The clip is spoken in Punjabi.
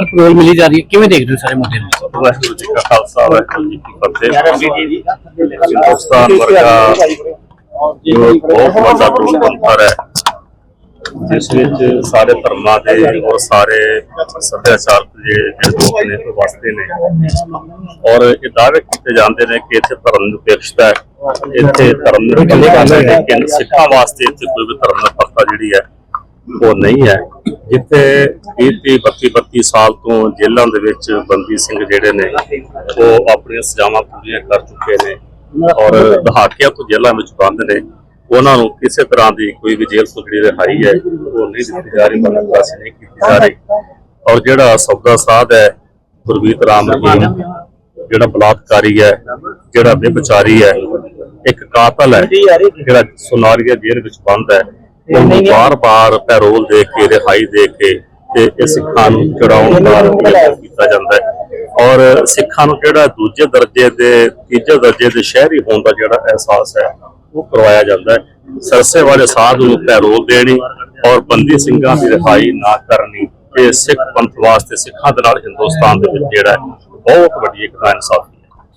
ਪਰੋਲ ਮਿਲੀ ਜਾ ਰਹੀ ਹੈ। ਕਿਵੇਂ ਦੇਖਦੇ ਹੋ ਸਾਰੇ ਮੁੱਦੇ ਨੂੰ? ਵਾਹਿਗੁਰੂ ਜੀ ਕਾ ਖਾਲਸਾ ਵਾਹਿਗੁਰੂ ਜੀ ਕੀ ਫਤਿਹ। ਹਿੰਦੁਸਤਾਨ ਵਰਗਾ ਜੋ ਬਹੁਤ ਵੱਡਾ ਲੋਕਤੰਤਰ ਹੈ ਜਿਸ ਵਿੱਚ ਸਾਰੇ ਧਰਮਾਂ ਦੇ ਔਰ ਸਾਰੇ ਸੱਭਿਆਚਾਰ ਦੇ ਜਿਹੜੇ ਲੋਕ ਨੇ ਉਹ ਵਸਦੇ ਨੇ। ਔਰ ਇਹ ਦਾਅਵੇ ਕੀਤੇ ਜਾਂਦੇ ਨੇ ਕਿ ਇੱਥੇ ਧਰਮ ਨਿਰਪੇਖਤਾ ਹੈ। ਇੱਥੇ ਧਰਮ ਨਿਰਪੇਖਤਾ ਹੈ। ਲੇਕਿਨ ਸਿੱਖਾਂ ਵਾਸਤੇ ਇੱਥੇ ਕੋਈ ਵੀ ਧਰਮ ਨਿਰਪੇਖਤਾ ਜਿਹੜੀ ਹੈ ਉਹ ਨਹੀਂ ਹੈ। ਜਿੱਥੇ 30 32 32 ਸਾਲ ਤੋਂ ਜੇਲ੍ਹਾਂ ਦੇ ਵਿੱਚ ਬੰਦੀ ਸਿੰਘ ਜਿਹੜੇ ਨੇ, ਉਹ ਆਪਣੀਆਂ ਸਜ਼ਾਵਾਂ ਪੂਰੀਆਂ ਕਰ ਚੁੱਕੇ ਨੇ ਔਰ ਦਹਾਕਿਆਂ ਤੋਂ ਜੇਲ੍ਹਾਂ ਵਿੱਚ ਬੰਦ ਨੇ। ਉਹਨਾਂ ਨੂੰ ਕਿਸੇ ਤਰ੍ਹਾਂ ਦੀ ਕੋਈ ਵੀ ਜੇਲ੍ਹ ਤੋਂ ਜਿਹੜੀ ਰਿਹਾਈ ਹੈ, ਉਹ ਨਹੀਂ ਦਿੱਤੀ ਜਾ ਰਹੀ ਮਤਲਬ ਅਸੀਂ ਨਹੀਂ ਕੀਤੀ ਜਾ ਰਹੀ। ਔਰ ਜਿਹੜਾ ਸੌਦਾ ਸਾਧ ਹੈ ਗੁਰਬੀਤ ਰਾਮ ਰਹੀਮ ਜਿਹੜਾ ਬਲਾਤਕਾਰੀ ਹੈ, ਜਿਹੜਾ ਵਿਭਚਾਰੀ ਹੈ, ਇੱਕ ਕਾਤਲ ਹੈ, ਜਿਹੜਾ ਸੁਨਾਰੀਆ ਜੇਲ੍ਹ ਵਿੱਚ ਬੰਦ ਹੈ। ਉਹਨੂੰ ਬਾਰ-ਬਾਰ ਪੈਰੋਲ ਦੇ ਕੇ ਰਿਹਾਈ ਦੇ ਕੇ ਤੇ ਇਹ ਸਿੱਖਾਂ ਨੂੰ ਚੜਾਉਣ ਦਾ ਪ੍ਰਯਤਨ ਕੀਤਾ ਜਾਂਦਾ ਹੈ। ਔਰ ਸਿੱਖਾਂ ਨੂੰ ਜਿਹੜਾ ਦੂਜੇ ਦਰਜੇ ਦੇ ਤੀਜੇ ਦਰਜੇ ਦੇ ਸ਼ਹਿਰੀ ਹੋਣ ਦਾ ਜਿਹੜਾ ਅਹਿਸਾਸ ਹੈ ਉਹ ਕਰਵਾਇਆ ਜਾਂਦਾ ਹੈ। ਸਰਸੇ ਵਾਲੇ ਸਾਧ ਨੂੰ ਪੈਰੋਲ ਦੇਣੀ ਔਰ ਬੰਦੀ ਸਿੰਘਾਂ ਦੀ ਰਿਹਾਈ ਨਾ ਕਰਨੀ ਇਹ ਸਿੱਖ ਪੰਥ ਵਾਸਤੇ ਸਿੱਖਾਂ ਦੇ ਨਾਲ ਹਿੰਦੁਸਤਾਨ ਦੇ ਵਿੱਚ ਜਿਹੜਾ ਬਹੁਤ ਵੱਡੀ ਇੱਕ ਨਾਇਨਸਾਫੀ